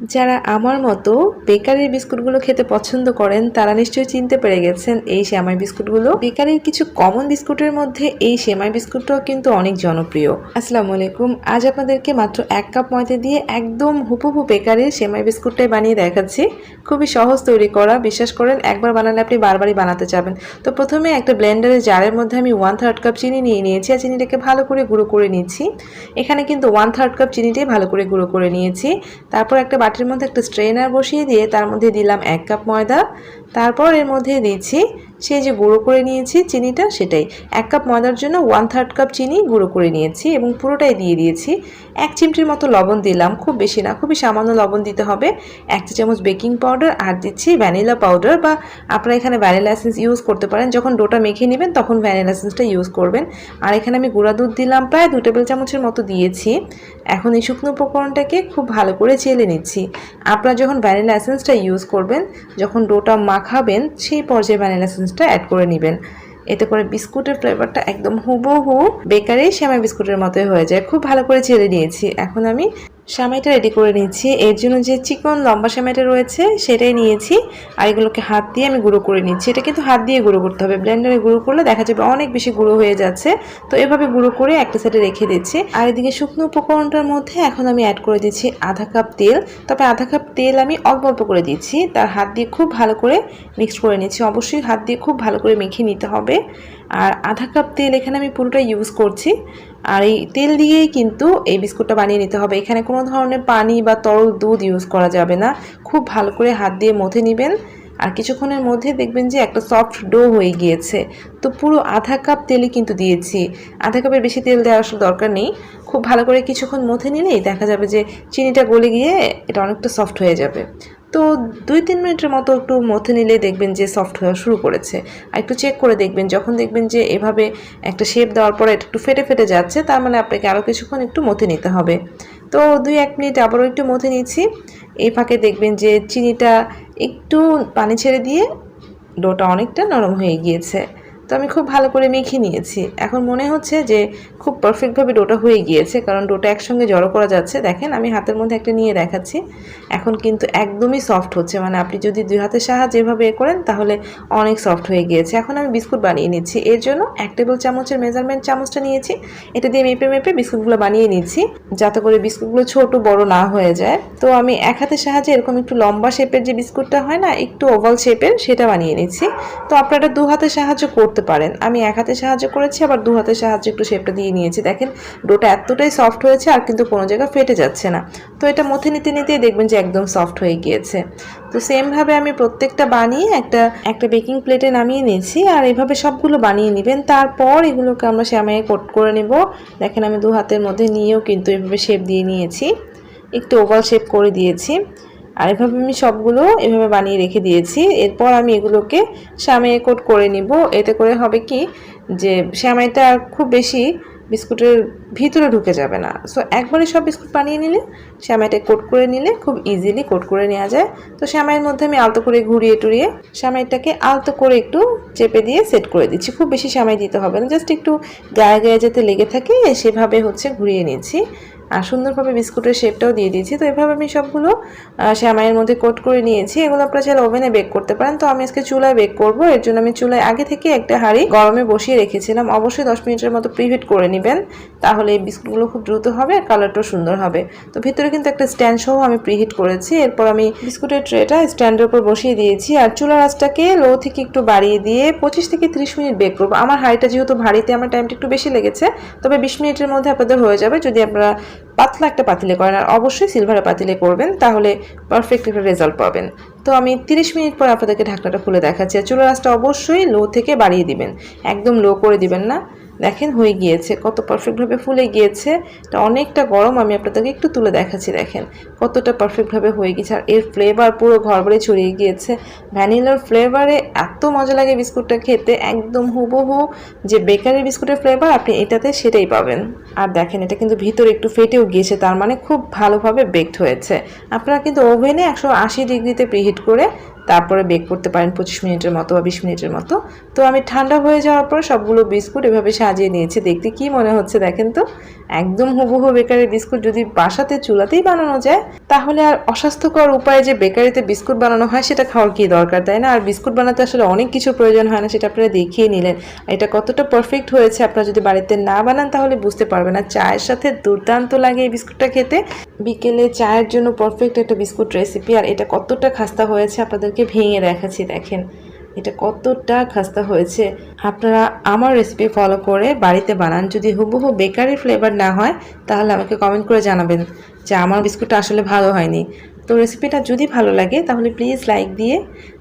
যারা আমার মতো বেকারির বিস্কুটগুলো খেতে পছন্দ করেন, তারা নিশ্চয়ই চিনতে পেরে গেছেন এই সেমাই বিস্কুটগুলো। বেকারির কিছু কমন বিস্কুটের মধ্যে এই সেমাই বিস্কুটটাও কিন্তু অনেক জনপ্রিয়। আসসালামু আলাইকুম। আজ আপনাদেরকে মাত্র এক কাপ ময়দা দিয়ে একদম হুবহু বেকারির সেমাই বিস্কুটটাই বানিয়ে দেখাচ্ছি। খুবই সহজ তৈরি করা। বিশ্বাস করেন, একবার বানালে আপনি বারবারই বানাতে চাবেন। তো প্রথমে একটা ব্লেন্ডারের জারের মধ্যে আমি ওয়ান থার্ড কাপ চিনি নিয়ে নিয়েছি আর চিনিটাকে ভালো করে গুঁড়ো করে নিচ্ছি। এখানে কিন্তু ওয়ান থার্ড কাপ চিনিটাই ভালো করে গুঁড়ো করে নিয়েছি। তারপর একটা বাটির মধ্যে একটা স্ট্রেনার বসিয়ে দিয়ে তার মধ্যে দিলাম এক কাপ ময়দা তারপর এর মধ্যে দিয়েছি সেই যে গুঁড়ো করে নিয়েছি চিনিটা সেটাই। এক কাপ ময়দার জন্য ওয়ান থার্ড কাপ চিনি গুঁড়ো করে নিয়েছি এবং পুরোটাই দিয়ে দিয়েছি। এক চিমটির মতো লবণ দিলাম, খুব বেশি না, খুবই সামান্য লবণ দিতে হবে। এক চা চামচ বেকিং পাউডার আর দিচ্ছি ভ্যানিলা পাউডার বা আপনারা এখানে ভ্যানিলা এসেন্স ইউজ করতে পারেন, যখন ডোটা মেখে নেবেন তখন ভ্যানিলা এসেন্সটা ইউজ করবেন। আর এখানে আমি গুঁড়া দুধ দিলাম, প্রায় দু টেবিল চামচের মতো দিয়েছি। এখন এই শুকনো উপকরণটাকে খুব ভালো করে চেলে নিচ্ছি। আপনারা যখন ভ্যানিলা এসেন্সটা ইউজ করবেন, যখন ডোটা মাখাবেন সেই পর্যায়ে ভ্যানিলা এসেন্সটা অ্যাড করে নেবেন। এতে করে বিস্কুটের ফ্লেভারটা একদম হুবহু বেকারি শ্যামা বিস্কুটের মতোই হয়ে যায়। খুব ভালো করে ছেড়ে নিয়েছি। এখন আমি সামাইটা রেডি করে নিয়েছি। এর জন্য যে চিকন লম্বা সামাইটা রয়েছে, সেটাই নিয়েছি। আর এগুলোকে হাত দিয়ে আমি গুঁড়ো করে নিচ্ছি। এটা কিন্তু হাত দিয়ে গুঁড়ো করতে হবে। ব্লেন্ডারে গুঁড়ো করলে দেখা যাবে অনেক বেশি গুঁড়ো হয়ে যাচ্ছে। তো এভাবে গুঁড়ো করে একটা সাইডে রেখে দিচ্ছি। আর এদিকে শুকনো উপকরণটার মধ্যে এখন আমি অ্যাড করে দিচ্ছি আধা কাপ তেল। তবে আধা কাপ তেল আমি অল্প অল্প করে দিচ্ছি। তার হাত দিয়ে খুব ভালো করে মিক্স করে নিচ্ছি। অবশ্যই হাত দিয়ে খুব ভালো করে মেখে নিতে হবে। আর আধা কাপ তেল এখানে আমি পুরোটা ইউজ করছি। আর এই তেল দিয়েই কিন্তু এই বিস্কুটটা বানিয়ে নিতে হবে। এখানে কোনো ধরনের পানি বা তরল দুধ ইউজ করা যাবে না। খুব ভালো করে হাত দিয়ে মথে নেবেন। আর কিছুক্ষণের মধ্যে দেখবেন যে একটা সফট ডো হয়ে গিয়েছে। তো পুরো আধা কাপ তেলই কিন্তু দিয়েছি। আধা কাপের বেশি তেল দেওয়ার আসলে দরকার নেই। খুব ভালো করে কিছুক্ষণ মথে নিলেই দেখা যাবে যে চিনিটা গলে গিয়ে এটা অনেকটা সফট হয়ে যাবে। তো দুই তিন মিনিটের মতো একটু মথে নিলে দেখবেন যে সফট হওয়া শুরু করেছে। আর একটু চেক করে দেখবেন, যখন দেখবেন যে এভাবে একটা শেপ দেওয়ার পরে এটা একটু ফেটে ফেটে যাচ্ছে, তার মানে আপনাকে আরও কিছুক্ষণ একটু মথে নিতে হবে। তো দুই এক মিনিট আবারও একটু মথে নিচ্ছি। এই ফাঁকে দেখবেন যে চিনিটা একটু পানি ছেড়ে দিয়ে ডোটা অনেকটা নরম হয়ে গিয়েছে। তো আমি খুব ভালো করে মেখে নিয়েছি। এখন মনে হচ্ছে যে খুব পারফেক্টভাবে ডোটা হয়ে গিয়েছে, কারণ ডোটা একসঙ্গে জড়ো করা যাচ্ছে। দেখেন, আমি হাতের মধ্যে একটা নিয়ে দেখাচ্ছি। এখন কিন্তু একদমই সফট হচ্ছে মানে আপনি যদি দুই হাতের সাহায্যে এভাবে এ করেন, তাহলে অনেক সফট হয়ে গিয়েছে। এখন আমি বিস্কুট বানিয়ে নিচ্ছি। এর জন্য এক টেবিল চামচের মেজারমেন্ট চামচটা নিয়েছি। এটা দিয়ে মেপে মেপে বিস্কুটগুলো বানিয়ে নিচ্ছি, যাতে করে বিস্কুটগুলো ছোট, বড় না হয়ে যায়। তো আমি এক হাতের সাহায্যে এরকম একটু লম্বা শেপের যে বিস্কুটটা হয় না, একটু ওভাল শেপের সেটা বানিয়ে নিচ্ছি। তো আপনারা দু হাতের সাহায্য করতে পারেন। আমি এক হাতে সাহায্য করেছি, আবার দু হাতের সাহায্যে একটু শেপটা দিয়ে নিয়েছি। দেখেন, ডোটা এতটাই সফট হয়েছে, আর কিন্তু কোনো জায়গায় ফেটে যাচ্ছে না। তো এটা মথে নিতে নিতেই দেখবেন যে একদম সফট হয়ে গিয়েছে। তো সেমভাবে আমি প্রত্যেকটা বানিয়ে একটা একটা বেকিং প্লেটে নামিয়ে নিয়েছি, আর এভাবে সবগুলো বানিয়ে নেবেন। তারপর এগুলোকে আমরা শ্যামাইয়ে কোট করে নেব। দেখেন, আমি দু হাতের মধ্যে নিয়েও কিন্তু এভাবে শেপ দিয়ে নিয়েছি। একটু ওভাল শেপ করে দিয়েছি। আর এভাবে আমি সবগুলো এভাবে বানিয়ে রেখে দিয়েছি। এরপর আমি এগুলোকে শ্যামাইয়ে কোট করে নিব। এতে করে হবে কি যে শ্যামাইটা খুব বেশি বিস্কুটের ভিতরে ঢুকে যাবে না। সো একবারে সব বিস্কুট বানিয়ে নিলে, শ্যামাইটা কোট করে নিলে খুব ইজিলি কোট করে নেওয়া যায়। তো শ্যামাইয়ের মধ্যে আমি আলতো করে ঘুরিয়ে টুরিয়ে শ্যামাইটাকে আলতো করে একটু চেপে দিয়ে সেট করে দিচ্ছি। খুব বেশি শ্যামাই দিতে হবে না জাস্ট একটু গায়ে গায়ে যাতে লেগে থাকে, সেভাবে হচ্ছে ঘুরিয়ে নিচ্ছি। আর সুন্দরভাবে বিস্কুটের শেপটাও দিয়ে দিয়েছি। তো এভাবে আমি সবগুলো শ্যামাইয়ের মধ্যে কোট করে নিয়েছি। এগুলো আপনারা চাইলে ওভেনে বেক করতে পারেন। তো আমি আজকে চুলায় বেক করব। এর জন্য আমি চুলায় আগে থেকে একটা হাঁড়ি গরমে বসিয়ে রেখেছিলাম। অবশ্যই দশ মিনিটের মতো প্রিহিট করে নেবেন। তাহলে এই বিস্কুটগুলো খুব দ্রুত হবে আর কালারটাও সুন্দর হবে। তো ভিতরে কিন্তু একটা স্ট্যান্ড সহ আমি প্রিহিট করেছি। এরপর আমি বিস্কুটের ট্রেটা স্ট্যান্ডের উপর বসিয়ে দিয়েছি। আর চুলার আঁচটাকে লো থেকে একটু বাড়িয়ে দিয়ে পঁচিশ থেকে ত্রিশ মিনিট বেক করব। আমার হাঁড়িটা যেহেতু ভারীতে আমার টাইমটা একটু বেশি লেগেছে, তবে বিশ মিনিটের মধ্যে আপনাদের হয়ে যাবে। যদি আপনারা পাতলা একটা পাতিলে করেন আর অবশ্যই সিলভারের পাতিলে করবেন, তাহলে পারফেক্ট একটা রেজাল্ট পাবেন। তো আমি 30 মিনিট পর আপনাদেরকে ঢাকনাটা খুলে দেখাচ্ছি। আর চুলার অবশ্যই লো থেকে বাড়িয়ে দিবেন। একদম লো করে দিবেন না। দেখেন হয়ে গিয়েছে, কত পারফেক্টভাবে ফুলে গিয়েছে। এটা অনেকটা গরম আমি আপনাদেরকে একটু তুলে দেখাচ্ছি, দেখেন। কতটা পারফেক্টভাবে হয়ে গেছে আর এর ফ্লেভার পুরো ঘর বাড়ি ছড়িয়ে গিয়েছে। ভ্যানিলার ফ্লেভারে এত মজা লাগে বিস্কুটটা খেতে, একদম হুবহু যে বেকারি বিস্কুটের ফ্লেভার আপনি এটাতে সেটাই পাবেন। আর দেখেন, এটা কিন্তু ভিতরে একটু ফেটেও গিয়েছে, তার মানে খুব ভালোভাবে বেকড হয়েছে। আপনারা কিন্তু ওভেনে একশো আশি ডিগ্রিতে প্রিহিট করে তারপরে বেক করতে পারেন পঁচিশ মিনিটের মতো বা বিশ মিনিটের মতো। তো আমি ঠান্ডা হয়ে যাওয়ার পর সবগুলো বিস্কুট এভাবে সাজিয়ে নিয়েছি। দেখতে কি মনে হচ্ছে দেখেন তো? একদম হুবহু বেকারি বিস্কুট যদি বাসাতে চুলাতেই বানানো যায়, তাহলে আর অস্বাস্থ্যকর উপায়ে যে বেকারিতে বিস্কুট বানানো হয়, সেটা খাওয়ার কি দরকার, তাই না? আর বিস্কুট বানাতে আসলে অনেক কিছু প্রয়োজন হয় না, সেটা আপনারা দেখিয়ে নিলেন। এটা কতটা পারফেক্ট হয়েছে আপনারা যদি বাড়িতে না বানান, তাহলে বুঝতে পারবেন। না চায়ের সাথে দুর্দান্ত লাগে এই বিস্কুটটা খেতে। বিকেলে চায়ের জন্য পারফেক্ট একটা বিস্কুট রেসিপি আর এটা কতটা খাস্তা হয়েছে আপনাদেরকে ভেঙে দেখাচ্ছি, দেখেন। এটা কতটা খাস্তা হয়েছে। আপনারা আমার রেসিপি ফলো করে বাড়িতে বানান। যদি হুবহু বেকারি ফ্লেভার না হয়, তাহলে আমাকে কমেন্ট করে জানাবেন যে আমার বিস্কুটটা আসলে ভালো হয়নি। তো রেসিপিটা যদি ভালো লাগে, তাহলে প্লিজ লাইক দিয়ে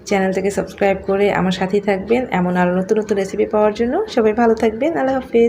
চ্যানেলটাকে সাবস্ক্রাইব করে আমার সাথেই থাকবেন। এমন আরও নতুন নতুন রেসিপি পাওয়ার জন্য সবাই ভালো থাকবেন। আল্লাহ হাফিজ।